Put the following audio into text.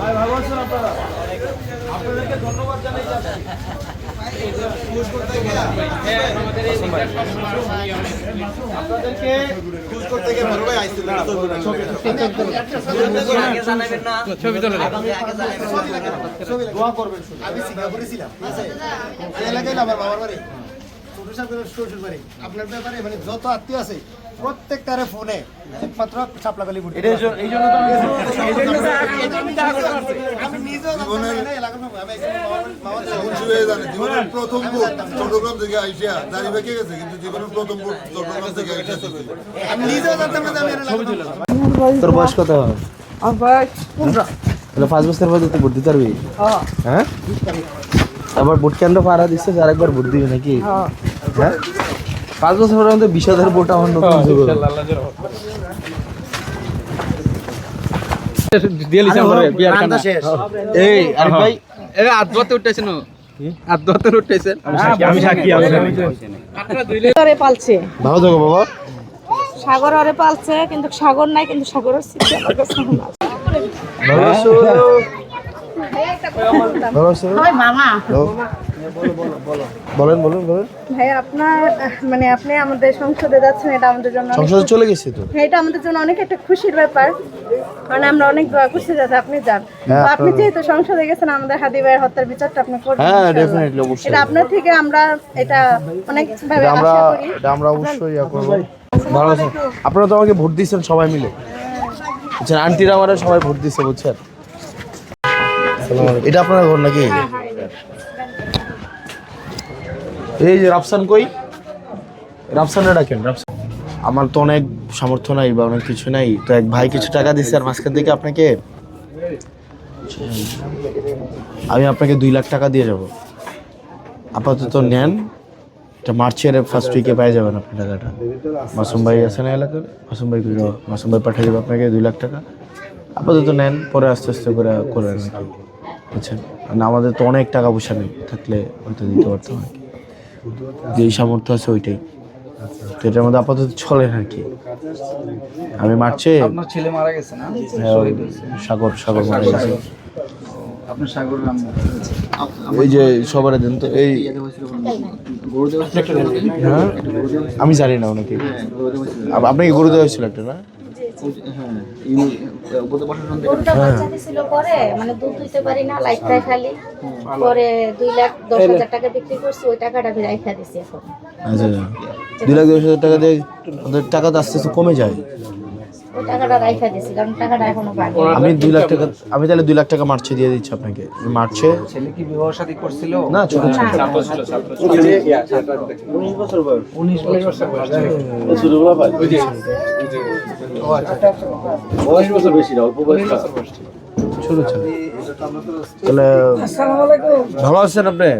ভাই ভালো আছেন আপনারা? আপনাদেরকে ধন্যবাদ জানাই আপনাদেরকে খুশ করতে গিয়ে বড় ভাই আইছিল দোয়া করবেন আমি সিঙ্গাপুরে ছিলাম এলাকায় আমার বাবার বাড়ি? ছোট সাহেবের শ্বশুর বাড়ি। আপনার ব্যাপারে মানে যত আত্মীয় আছে প্রত্যেকটারে ফোনে একমাত্র এই জন্য- এই জন্য তো আমি- নিজেও। এমন শুয়ে জানে জীবনের প্রথম ভোট চট্টগ্রাম থেকে আইসা দাঁড়িয়ে বেঁকে গেছে কিন্তু জীবনের প্রথম ভোট চট্টগ্রাম থেকে আইসা আমি নিজেও জানতাম না বয়স তাহলে পাঁচ বছর পর তুই ভোট দিতে পারবি? হ্যাঁ? আবার ভোট কেন্দ্র পাড়া দিচ্ছে আর একবার ভোট দিবি নাকি? হ্যাঁ। পাঁচ বছর পরে আমাদের বিশ হাজার ভোট আমার নতুন যুগ এই আরে ভাই। আদবতে আদবতে আমি সাক্ষী আমি সাগরে পালছে। ভালো থাকো বাবা। সাগর পালছে কিন্তু সাগর নাই কিন্তু সাগরের স্মৃতি আমার কাছে। বলেন বলেন বলেন। ভাই আপনার মানে আপনি আমাদের সংসদে যাচ্ছেন এটা আমাদের জন্য সংসদে চলে গেছি তো। হ্যাঁ, এটা আমাদের জন্য অনেক একটা খুশির ব্যাপার। মানে আমরা অনেক দোয়া করছি যাতে আপনি যান। হ্যাঁ, তো আপনি যেহেতু সংসদে গেছেন আমাদের হাদি ভাইয়ের হত্যার বিচারটা আপনি করবেন হ্যাঁ ডেফিনেটলি অবশ্যই। এটা আপনার থেকে আমরা এটা অনেক ভাবে আমরা এটা আমরা অবশ্যই ইয়া করব। ভালো আছেন? আপনারা তো আমাকে ভোট দিচ্ছেন সবাই মিলে। বুঝছেন আন্টিরা আমারা সবাই ভোট দিচ্ছে বুঝছেন। এটা আপনার ঘর নাকি? এই যে রাফসান কই? রাফসানে ডাকেন রাফসান। আমার তো অনেক সামর্থ্য নাই বা অনেক কিছু নাই। তো এক ভাই কিছু টাকা দিচ্ছে আর মাঝখান থেকে আপনাকে? আমি আপনাকে দুই লাখ টাকা দিয়ে যাব। আপাতত নেন। এটা মার্চের ফার্স্ট উইকে পেয়ে যাবেন আপনি টাকাটা। মাসুম ভাই আছে না এলাকার? মাসুম ভাই মাসুম ভাই পাঠিয়ে দেবে আপনাকে দুই লাখ টাকা। আপাতত নেন পরে আস্তে আস্তে করে করেন আর কি। বুঝছেন না আমাদের তো অনেক টাকা পয়সা নেই থাকলে হয়তো দিতে পারতাম আর কি। যেই সামর্থ্য আছে ওইটাই। তো এটার মধ্যে আপাতত চলে আর কি। আমি আপনার ছেলে মারা গেছে না? হ্যাঁ, ওই সাগর সাগর মারা গেছে। আপনার সাগর নাম এই যে সবার দেন তো এই হ্যাঁ? আমি জানি না ওনাকে। আপ- আপনাকে গরু দেওয়া হয়েছিল একটা না? গরুটা বাচ্চা দিছিল পরে মানে দুধ দিতে পারি না লাইফটাই খালি। পরে দুই লাখ দশ হাজার টাকা বিক্রি করছি ওই টাকাটা ফিরাই রাইখা দিছি এখন। আচ্ছা আচ্ছা। লাখ হাজার টাকা দিয়ে টাকা তো আস্তে আস্তে কমে যায়। টাকাটা রাইখা দিছি কারণ টাকাটা এখনও পাই আমি লাখ টাকা আমি তাহলে দুই লাখ টাকা মার্চে দিয়ে দিচ্ছি আপনাকে। মার্চে ছেলে কি বিবাহ শাদী করছিল? না ছোট ছোট ছোট ছোট তাহলে ভালো আছেন আপনি?